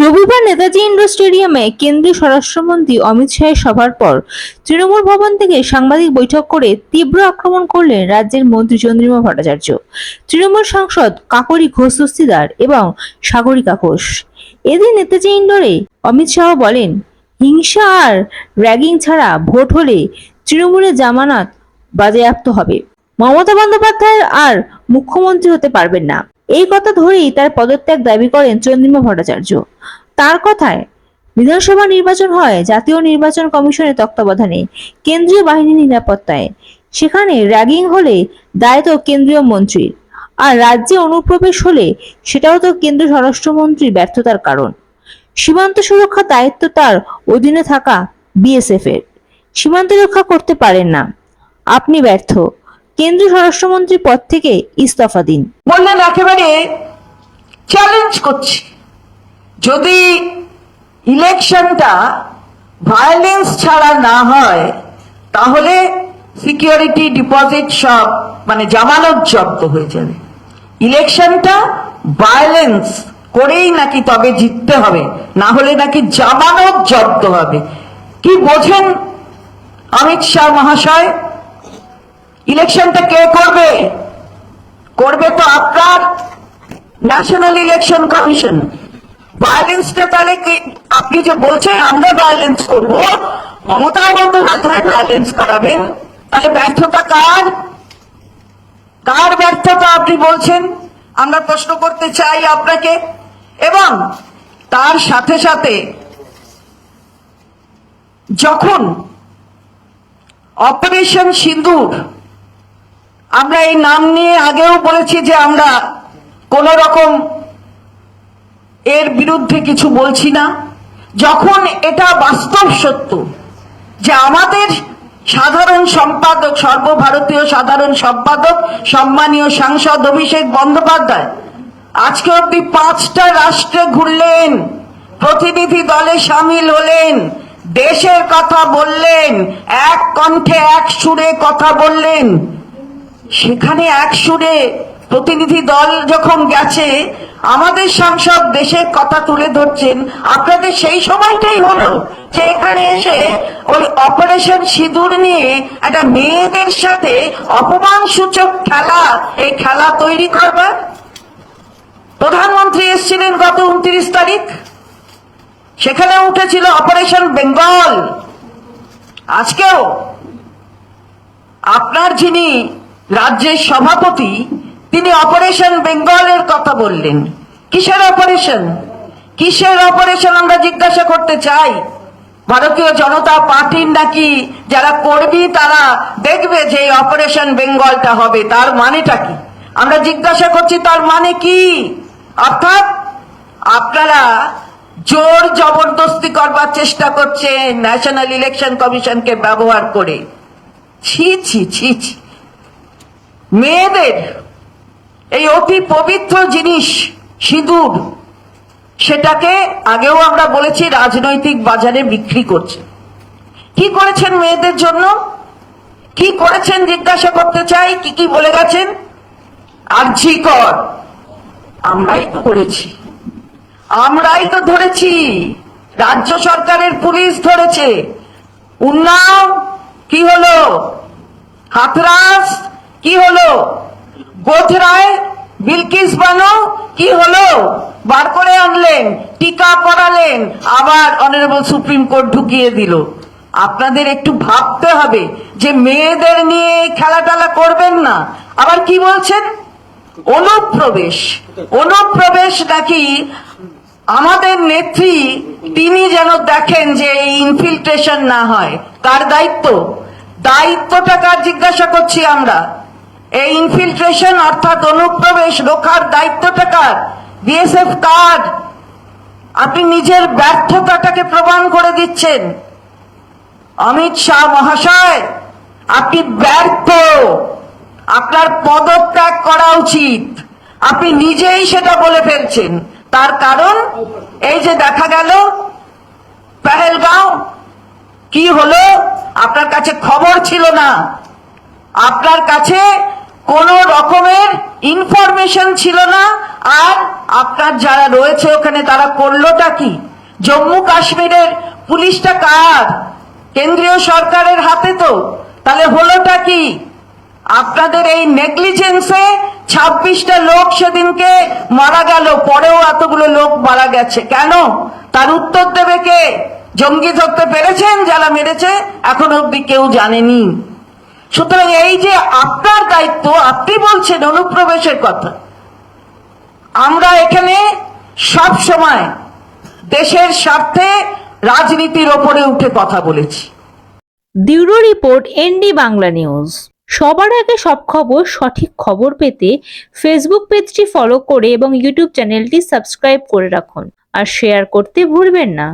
রবিবার নেতাজি ইন্ডোর স্টেডিয়ামে কেন্দ্রীয় স্বরাষ্ট্রমন্ত্রী অমিত শাহের সভার পর তৃণমূল ভবন থেকে সাংবাদিক বৈঠক করে তীব্র আক্রমণ করলেন রাজ্যের মন্ত্রী চন্দ্রিমা ভট্টাচার্য, তৃণমূল সাংসদ কাকরি ঘোষ দস্তিদার এবং সাগরিকা ঘোষ। এদিন নেতাজি ইন্ডোরে অমিত শাহ বলেন, হিংসা আর র্যাগিং ছাড়া ভোট হলে তৃণমূলের জামানত বাজেয়াপ্ত হবে। মমতা বন্দ্যোপাধ্যায় আর মুখ্যমন্ত্রী হতে পারবেন না। এই কথা ধরেই তার পদত্যাগ দাবি করেন চন্দ্রিমা ভট্টাচার্য। তার কথায়, বিধানসভা নির্বাচন হয়, জাতীয় নির্বাচন কমিশনের তত্ত্বাবধানে, কেন্দ্রীয় বাহিনী নিরাপত্তায়। সেখানে র্যাগিং হলে দায় তো কেন্দ্রীয় মন্ত্রীর, আর রাজ্যে অনুপ্রবেশ হলে সেটাও তো কেন্দ্রীয় স্বরাষ্ট্রমন্ত্রীর ব্যর্থতার কারণ। সীমান্ত সুরক্ষার দায়িত্ব তার অধীনে থাকা বিএসএফ এর সীমান্ত রক্ষা করতে পারেন না। আপনি ব্যর্থ। কেন্দ্রীয় স্বরাষ্ট্রমন্ত্রী পদ থেকে ইস্তফা দিন। বললেন, একেবারে চ্যালেঞ্জ করছি। যদি ইলেকশনটা ভায়োলেন্স ছাড়া না হয়, তাহলে সিকিউরিটি ডিপোজিট সব মানে জামানত জব্দ হয়ে যাবে। ইলেকশনটা ভায়োলেন্স করেই নাকি তবে জিততে হবে, না হলে নাকি জামানত জব্দ হবে। কি বোঝেন অমিত শাহ মহাশয়? ইলেকশনটা কে করবে? করবে তো আপনার ন্যাশনাল ইলেকশন কমিশন ভায়োলেন্সটা তাহলে আপনি যে বলছেন, আমরা ভায়োলেন্স করব। মমতা বন্দ্যোপাধ্যায় ভায়োলেন্স করাবেন। তাহলে ব্যর্থতা কার? কার ব্যর্থতা আপনি বলছেন? আমরা প্রশ্ন করতে চাই আপনাকে। এবং তার সাথে সাথে যখন অপারেশন সিন্দুর আমরা এই নাম নিয়ে আগেও বলেছি যে আমরা কোন রকম এর বিরুদ্ধে কিছু বলছি না। যখন এটা বাস্তব সত্য যে আমাদের সাধারণ সম্পাদক, সর্বভারতীয় সাধারণ সম্পাদক, সম্মানীয় সাংসদ অভিষেক বন্দ্যোপাধ্যায়, আজকে অব্দি পাঁচটা রাষ্ট্রে ঘুরলেন, প্রতিনিধি দলে সামিল হলেন, দেশের কথা বললেন, এক কণ্ঠে এক সুরে কথা বললেন সেখানে এক সুরে প্রতিনিধি দল যখন গেছে, আমাদের সাংসদ দেশের কথা তুলে ধরছেন, আপনাদের সেই সময়টাই হলো যে এখানে এসে ওই অপারেশন সিঁদুর নিয়ে একটা মেয়েদের সাথে অপমান সূচক খেলা, এই খেলা তৈরি করবার প্রধানমন্ত্রী এসেছিলেন গত উনত্রিশ তারিখ। সেখানে উঠেছিল অপারেশন বেঙ্গল। আজকেও আপনার যিনি রাজ্যের সভাপতি, তিনি অপারেশন বেঙ্গলের কথা বললেন। কিসের অপারেশন কিসের অপারেশন আমরা জিজ্ঞাসা করতে চাই? ভারতীয় জনতা পার্টির নাকি যারা তারা দেখবে যে অপারেশন বেঙ্গলটা হবে, তার মানেটা কি? আমরা জিজ্ঞাসা করছি, তার মানে কি? অর্থাৎ, আপনারা জোর জবরদস্তি করবার চেষ্টা করছেন ন্যাশনাল ইলেকশন কমিশনকে ব্যবহার করে। ছি ছি ছি ছি। মেয়েদের এই অতি পবিত্র জিনিস, সিঁদুর, সেটাকে আগেও আমরা বলেছি রাজনৈতিক বাজারে বিক্রি করছে। কি করেছেন মেয়েদের জন্য? কি করেছেন জিজ্ঞাসা করতে চাই, কি কি বলে গেছেন? আর্জি কর। আমরাই তো করেছি। আমরাই তো ধরেছি। রাজ্য সরকারের পুলিশ ধরেছে। উন্নাও, কি হলো? হাথরাস কি হলো? গোথরায় বিলকিস বানো, কি হলো? বার করে আনলেন, টিকা করালেন, আবার অনারেবল সুপ্রিম কোর্ট ঢুকিয়ে দিল। আপনাদের একটু ভাবতে হবে যে মেয়েদের নিয়ে খেলা টেলা করবেন না। আবার কি বলছেন? অনুপ্রবেশ। অনুপ্রবেশ নাকি আমাদের নেত্রী তিনি যেন দেখেন যে এই ইনফিল্ট্রেশন না হয়। কার দায়িত্ব। দায়িত্বটা কার জিজ্ঞাসা করছি আমরা? এই ইনফিল্ট্রেশন অর্থাৎ অনুপ্রবেশ রোখার দায়িত্বটা কার বিএসএফ কার আপনি নিজের ব্যর্থতাটাকে প্রমাণ করে দিচ্ছেন। অমিত শাহ মহাশয়, আপনি ব্যর্থ। আপনার পদত্যাগ করা উচিত। আপনি নিজেই সেটা বলে ফেলছেন। তার কারণ, এই যে দেখা গেল, পেহেলগাঁও, কি হলো? আপনার কাছে খবর ছিল না। আপনার কাছে কোনো রকমের ইনফরমেশন ছিল না। আর আপনার যারা রয়েছে ওখানে তারা করলোটা কি? জম্মু কাশ্মীরের পুলিশটা কার? কেন্দ্রীয় সরকারের হাতে তো। তাহলে হলোটা কি? আপনাদের এই নেগলিজেন্সে ছাব্বিশটা লোক সেদিনকে মারা গেল, পরেও এতগুলো লোক মারা গেছে। কেন? তার উত্তর দেবে কে? জঙ্গি ধরতে পেরেছেন? যারা মেরেছে, এখন অব্দি কেউ জানেনি। সুতরাং এই যে আপনার দায়িত্ব, আপনি বলছেন অনুপ্রবেশের কথা। আমরা এখানে সব সময় দেশের স্বার্থে রাজনীতির ওপরে উঠে কথা বলেছি। Bureau report, ND Bangla news. সবার আগে সব খবর, সঠিক খবর পেতে ফেসবুক পেজটি ফলো করে এবং ইউটিউব চ্যানেলটি সাবস্ক্রাইব করে রাখুন। আর শেয়ার করতে ভুলবেন না।